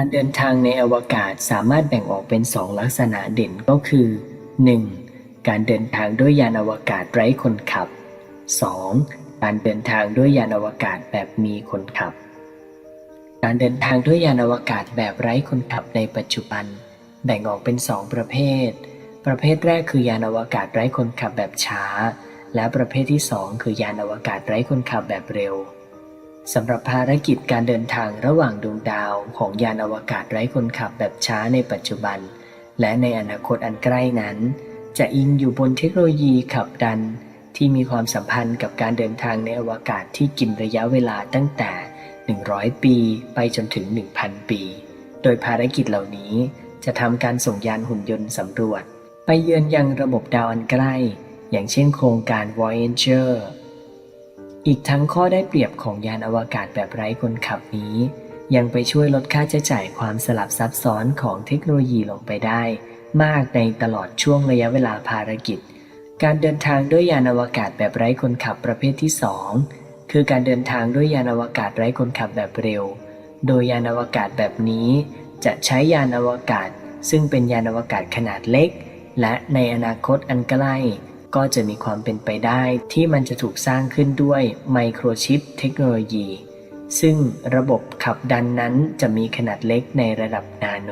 การเดินทางในอวกาศสามารถแบ่งออกเป็นสองลักษณะเด่นก็คือ 1. การเดินทางด้วยยานอวกาศไร้คนขับ 2. การเดินทางด้วยยานอวกาศแบบมีคนขับ การเดินทางด้วยยานอวกาศแบบไร้คนขับในปัจจุบัน แบ่งออกเป็น2ประเภท ประเภทแรกคือยานอวกาศไร้คนขับแบบช้า และประเภทที่ 2 คือยานอวกาศไร้คนขับแบบเร็ว สำหรับภารกิจการเดินทางระหว่างดวงดาวของยานอวกาศไร้คนขับแบบช้าในปัจจุบัน และในอนาคตอันใกล้นั้น จะอิงอยู่บนเทคโนโลยีขับดัน ที่มีความสัมพันธ์กับการเดินทางในอวกาศที่กินระยะเวลาตั้งแต่ 100 ปีไปจนถึง 1,000 ปี โดยภารกิจเหล่านี้จะทำการส่งยานหุ่นยนต์สำรวจ ไปเยือนยังระบบดาวอันใกล้ อย่างเช่นโครงการ Voyager อีกทั้งข้อได้เปรียบของยานอวกาศแบบไร้คนขับนี้ ยังไปช่วยลดค่าใช้จ่ายความสลับซับซ้อนของเทคโนโลยีลงไปได้ มากในตลอดช่วงระยะเวลาภารกิจ การเดินทางด้วยยานอวกาศแบบไร้คนขับประเภทที่ 2 คือการเดินทางด้วยยานอวกาศไร้คนขับแบบเร็ว โดยยานอวกาศแบบนี้ จะใช้ยานอวกาศ ซึ่งเป็นยานอวกาศขนาดเล็ก และในอนาคตอันใกล้ ก็จะมีความเป็นไปได้ที่มันจะถูกสร้างขึ้นด้วยไมโครชิปเทคโนโลยี ซึ่งระบบขับดันนั้นจะมีขนาดเล็กในระดับนาโน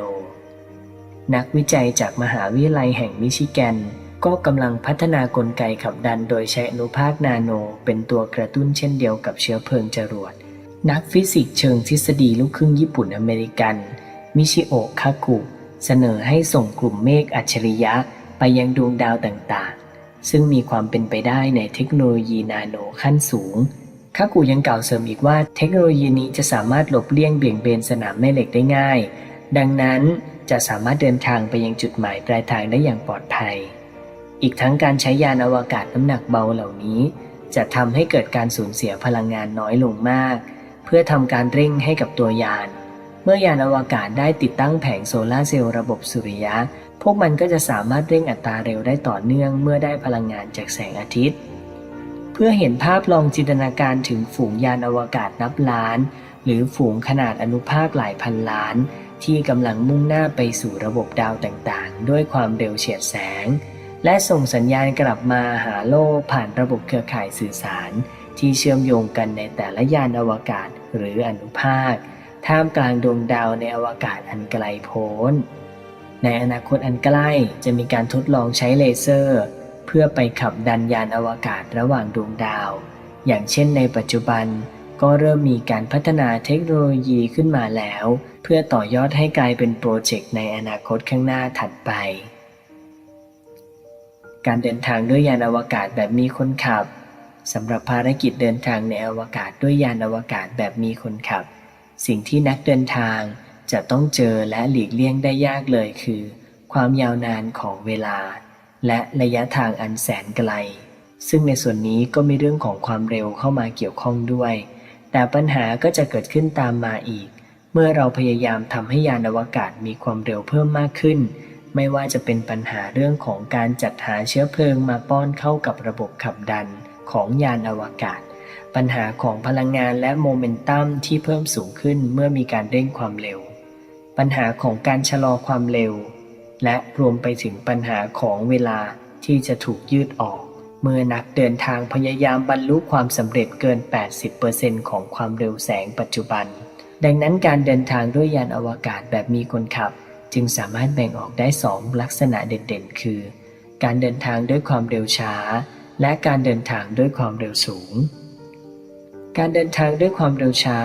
นักวิจัยจากมหาวิทยาลัยแห่งมิชิแกน ก็กำลังพัฒนากลไกขับดันโดยใช้อนุภาคนาโน เป็นตัวกระตุ้นเช่นเดียวกับเชื้อเพลิงจรวด นักฟิสิกส์เชิงทฤษฎีลูกครึ่งญี่ปุ่นอเมริกัน มิชิโอะคากุ เสนอให้ส่งกลุ่มเมฆอัจฉริยะไปยังดวงดาวต่างๆ ซึ่งมีความเป็นไปได้ในเทคโนโลยีนาโนขั้นสูงคากุยังกล่าวเสริมอีกว่าเทคโนโลยีนี้จะสามารถหลบเลี่ยงเบี่ยงเบนสนามแม่เหล็กได้ง่าย ดังนั้นจะสามารถเดินทางไปยังจุดหมายปลายทางได้อย่างปลอดภัย อีกทั้งการใช้ยานอวกาศน้ำหนักเบาเหล่านี้ จะทำให้เกิดการสูญเสียพลังงานน้อยลงมาก เพื่อทำการเร่งให้กับตัวยาน เมื่อยานอวกาศได้ติดตั้งแผงโซลาร์เซลล์ระบบสุริยะ พวกมันก็จะสามารถเร่งอัตราเร็วได้ต่อเนื่องเมื่อได้พลังงานจากแสงอาทิตย์ เพื่อเห็นภาพลองจินตนาการถึงฝูงยานอวกาศนับล้าน หรือฝูงขนาดอนุภาคหลายพันล้าน ที่กำลังมุ่งหน้าไปสู่ระบบดาวต่างๆ ด้วยความเร็วเฉียดแสง และส่งสัญญาณกลับมาหาโลกผ่านระบบเครือข่ายสื่อสาร ที่เชื่อมโยงกันในแต่ละยานอวกาศหรืออนุภาค ท่ามกลางดวงดาวในอวกาศอันไกลโพ้น ในอนาคตอันใกล้จะมีการทดลองใช้เลเซอร์ เพื่อไปขับดันยานอวกาศระหว่างดวงดาว อย่างเช่นในปัจจุบันก็เริ่มมีการพัฒนาเทคโนโลยีขึ้นมาแล้ว เพื่อต่อยอดให้กลายเป็นโปรเจกต์ในอนาคตข้างหน้าถัดไป การเดินทางด้วยยานอวกาศแบบมีคนขับสำหรับภารกิจเดินทางในอวกาศด้วยยานอวกาศแบบมีคนขับ สิ่งที่นักเดินทางจะต้องเจอและหลีกเลี่ยงได้ยากเลยคือ ความยาวนานของเวลา และระยะทางอันแสนไกล ซึ่งในส่วนนี้ก็มีเรื่องของความเร็วเข้ามาเกี่ยวข้องด้วย แต่ปัญหาก็จะเกิดขึ้นตามมาอีก เมื่อเราพยายามทำให้ยานอวกาศมีความเร็วเพิ่มมากขึ้น ไม่ว่าจะเป็นปัญหาเรื่องของการจัดหาเชื้อเพลิงมาป้อนเข้ากับระบบขับดันของยานอวกาศ ปัญหาของพลังงานและโมเมนตัมที่เพิ่มสูงขึ้นเมื่อมีการเร่งความเร็ว ปัญหาของการชะลอความเร็ว และรวมไปถึงปัญหาของเวลาที่จะถูกยืดออก เมื่อนักเดินทางพยายามบรรลุความสำเร็จเกิน 80%ของความเร็วแสงปัจจุบัน ดังนั้นการเดินทางด้วยยานอวกาศแบบมีคนขับ จึงสามารถแบ่งออกได้ 2 ลักษณะเด่นๆ คือ การเดินทางด้วยความเร็วช้า และการเดินทางด้วยความเร็วสูง การเดินทางด้วยความเร็วช้า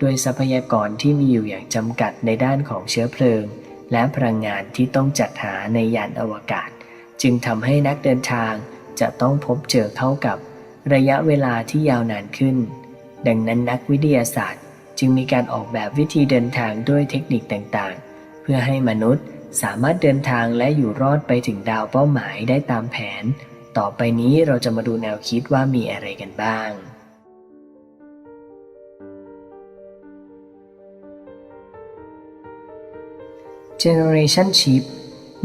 โดยทรัพยากรที่มีอยู่อย่างจำกัดในด้านของเชื้อเพลิง และพลังงานที่ต้องจัดหาในยานอวกาศ จึงทำให้นักเดินทางจะต้องพบเจอเข้ากับระยะเวลาที่ยาวนานขึ้น ดังนั้นนักวิทยาศาสตร์ จึงมีการออกแบบวิธีเดินทางด้วยเทคนิคต่างๆ เพื่อให้มนุษย์สามารถเดินทางและอยู่รอดไปถึงดาวเป้าหมายได้ตามแผน ต่อไปนี้เราจะมาดูแนวคิดว่ามีอะไรกันบ้าง Generation Ship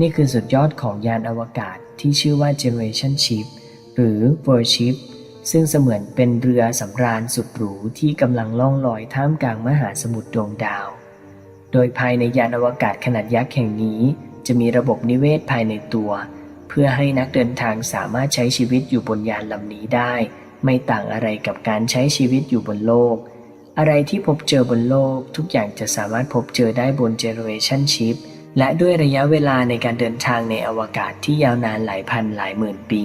นี่คือสุดยอดของยานอวกาศที่ชื่อว่า Generation Ship หรือ World Ship ซึ่งเสมือนเป็นเรือสำราญสุดหรูที่กำลังล่องลอยท่ามกลางมหาสมุทรดวงดาวโโดยภายในยานอวกาศขนาดยักษ์แห่งนี้ จะมีระบบนิเวศภายในตัว เพื่อให้นักเดินทางสามารถใช้ชีวิตอยู่บนยานลำนี้ได้ ไม่ต่างอะไรกับการใช้ชีวิตอยู่บนโลก อะไรที่พบเจอบนโลก ทุกอย่างจะสามารถพบเจอได้บน Generation Ship และด้วยระยะเวลาในการเดินทางในอวกาศที่ยาวนานหลายพันหลายหมื่นปี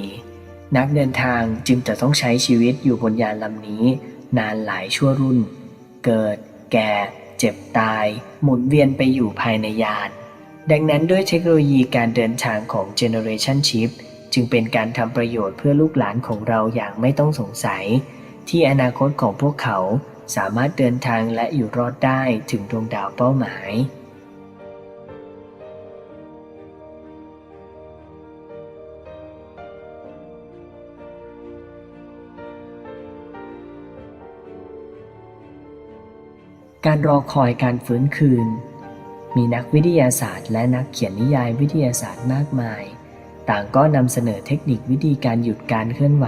นักเดินทางจึงจะต้องใช้ชีวิตอยู่บนยานลำนี้ นานหลายชั่วรุ่น เกิด แก่ เจ็บตาย หมุนเวียนไปอยู่ภายในยาน ดังนั้นด้วยเทคโนโลยีการเดินทางของ Generation Ship จึงเป็นการทำประโยชน์เพื่อลูกหลานของเราอย่างไม่ต้องสงสัย ที่อนาคตของพวกเขา สามารถเดินทางและอยู่รอดได้ถึงดวงดาวเป้าหมาย การรอคอยการฟื้นคืน มีนักวิทยาศาสตร์ และนักเขียนนิยายวิทยาศาสตร์มากมาย ต่างก็นำเสนอเทคนิควิธีการหยุดการเคลื่อนไหว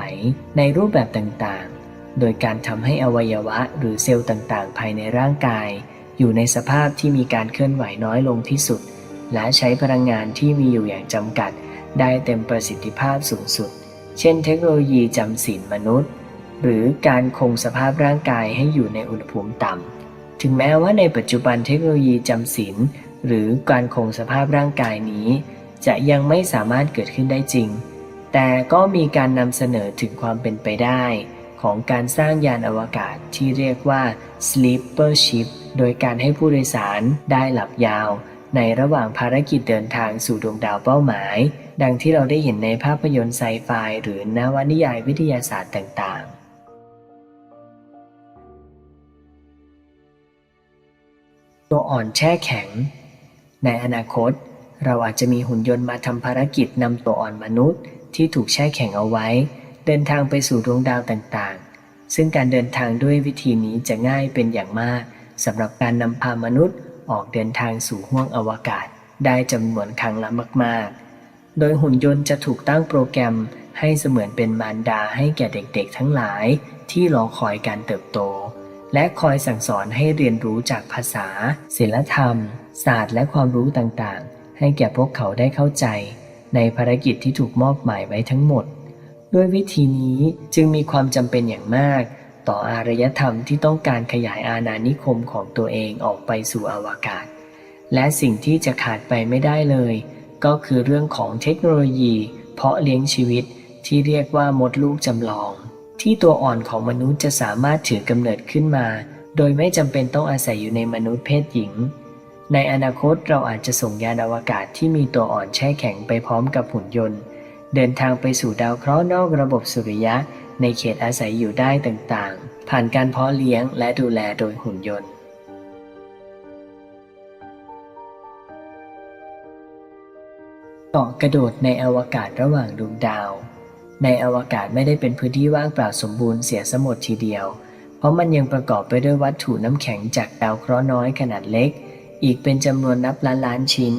ในรูปแบบต่างๆ โดยการทำให้อวัยวะหรือเซลล์ต่างๆ ภายในร่างกาย อยู่ในสภาพที่มีการเคลื่อนไหวน้อยลงที่สุด และใช้พลังงานที่มีอยู่อย่างจำกัด ได้เต็มประสิทธิภาพสูงสุด เช่น เทคโนโลยีจำศีลมนุษย์ หรือการคงสภาพร่างกายให้อยู่ในอุณหภูมิต่ำ ถึงแม้ว่าในปัจจุบันเทคโนโลยีจำศีลหรือการคงสภาพร่างกายนี้ จะยังไม่สามารถเกิดขึ้นได้จริง แต่ก็มีการนำเสนอถึงความเป็นไปได้ ของการสร้างยานอวกาศที่เรียกว่า sleeper ship โดยการให้ผู้โดยสารได้หลับยาว ในระหว่างภารกิจเดินทางสู่ดวงดาวเป้าหมาย ดังที่เราได้เห็นในภาพยนตร์ไซไฟหรือนวนิยายวิทยาศาสตร์ต่างๆ ตัวอ่อนแช่แข็ง ในอนาคต เราอาจจะมีหุ่นยนต์มาทำภารกิจนำตัวอ่อนมนุษย์ที่ถูกแช่แข็งเอาไว้ เดินทางไปสู่ดวงดาวต่างๆ ซึ่งการเดินทางด้วยวิธีนี้จะง่ายเป็นอย่างมากสำหรับการนำพามนุษย์ออกเดินทางสู่ห้วงอวกาศ ได้จำนวนครั้งละมาก ๆ โดยหุ่นยนต์จะถูกตั้งโปรแกรมให้เสมือนเป็นมารดาให้แก่เด็กๆ ทั้งหลายที่รอคอยการเติบโต และคอยสั่งสอนให้เรียนรู้จากภาษา ศิลธรรม ศาสตร์และความรู้ต่างๆ ให้แก่พวกเขาได้เข้าใจ ในภารกิจที่ถูกมอบหมายไว้ทั้งหมด ด้วยวิธีนี้จึงมีความจำเป็นอย่างมาก ต่ออารยธรรมที่ต้องการขยายอาณานิคมของตัวเองออกไปสู่อวกาศ และสิ่งที่จะขาดไปไม่ได้เลย ก็คือเรื่องของเทคโนโลยี เพาะเลี้ยงชีวิตที่เรียกว่ามดลูกจำลอง ที่ตัวอ่อนของมนุษย์จะสามารถถือกำเนิดขึ้นมา โดยไม่จำเป็นต้องอาศัยอยู่ในมนุษย์เพศหญิง ในอนาคตเราอาจจะส่งยานอวกาศที่มีตัวอ่อนแช่แข็งไปพร้อมกับหุ่นยนต์ เดินทางไปสู่ดาวเคราะห์นอกระบบสุริยะ ในเขตอาศัยอยู่ได้ต่างๆ ผ่านการเพาะเลี้ยงและดูแลโดยหุ่นยนต์ เกาะกระโดดในอวกาศระหว่างดวงดาว ในอวกาศไม่ได้เป็นพื้นที่ว่างเปล่าสมบูรณ์เสียสมดทีเดียว เพราะมันยังประกอบไปด้วยวัตถุน้ำแข็งจากดาวเคราะห์น้อยขนาดเล็ก อีกเป็นจำนวนนับล้านล้านชิ้น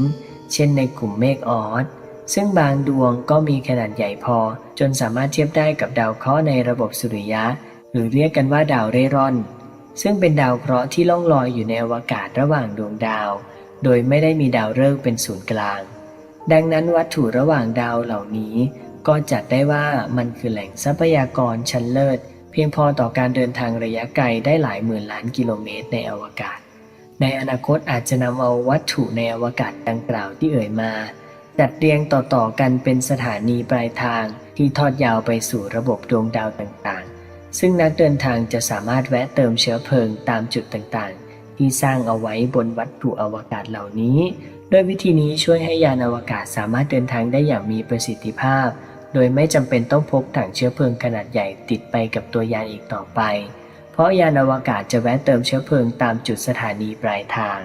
เช่นในกลุ่มเมฆออส ซึ่งบางดวงก็มีขนาดใหญ่พอ จนสามารถเทียบได้กับดาวเคราะห์ในระบบสุริยะ หรือเรียกกันว่าดาวเร่ร่อน ซึ่งเป็นดาวเคราะห์ที่ล่องลอยอยู่ในอวกาศระหว่างดวงดาว โดยไม่ได้มีดาวฤกษ์เป็นศูนย์กลาง ดังนั้นวัตถุระหว่างดาวเหล่านี้ ก็จัดได้ว่ามันคือแหล่งทรัพยากรชั้นเลิศ เพียงพอต่อการเดินทางระยะไกลได้หลายหมื่นล้านกิโลเมตรในอวกาศ ในอนาคตอาจจะนำเอาวัตถุในอวกาศดังกล่าวที่เอ่ยมา จัดเรียงต่อๆกันเป็นสถานีปลายทางที่ทอดยาวไปสู่ระบบดวงดาวต่างๆ ซึ่งนักเดินทางจะสามารถแวะเติมเชื้อเพลิงตามจุดต่างๆ ที่สร้างเอาไว้บนวัตถุอวกาศเหล่านี้ โดยวิธีนี้ช่วยให้ยานอวกาศสามารถเดินทางได้อย่างมีประสิทธิภาพ โดยไม่จำเป็นต้องพกถังเชื้อเพลิงขนาดใหญ่ติดไปกับตัวยานอีกต่อไป เพราะยานอวกาศจะแวะเติมเชื้อเพลิงตามจุดสถานีปลายทาง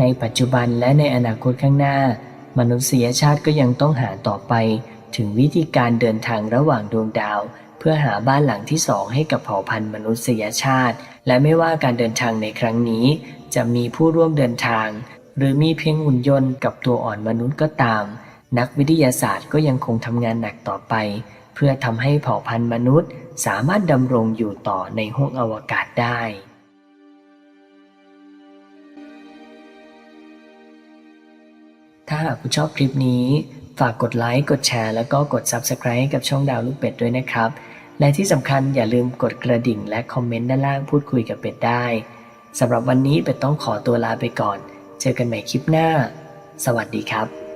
ในปัจจุบันและในอนาคตข้างหน้า มนุษยชาติก็ยังต้องหาต่อไป ถึงวิธีการเดินทางระหว่างดวงดาว เพื่อหาบ้านหลังที่สองให้กับเผ่าพันธุ์มนุษยชาติ และไม่ว่าการเดินทางในครั้งนี้ จะมีผู้ร่วมเดินทาง หรือมีเพียงหุ่นยนต์กับตัวอ่อนมนุษย์ก็ตาม นักวิทยาศาสตร์ก็ยังคงทำงานหนักต่อไป เพื่อทำให้เผ่าพันธุ์มนุษย์ สามารถดำรงอยู่ต่อในห้วงอวกาศได้ ถ้าหากคุณชอบคลิปนี้ ฝากกดไลค์ กดแชร์ แล้วก็กด Subscribe ให้กับช่องดาวลูกเป็ดด้วยนะครับ และที่สำคัญอย่าลืมกดกระดิ่งและคอมเมนต์ด้านล่างพูดคุยกับเป็ดได้สำหรับวันนี้เป็ดต้องขอตัวลาไปก่อน เจอกันใหม่คลิปหน้า สวัสดีครับ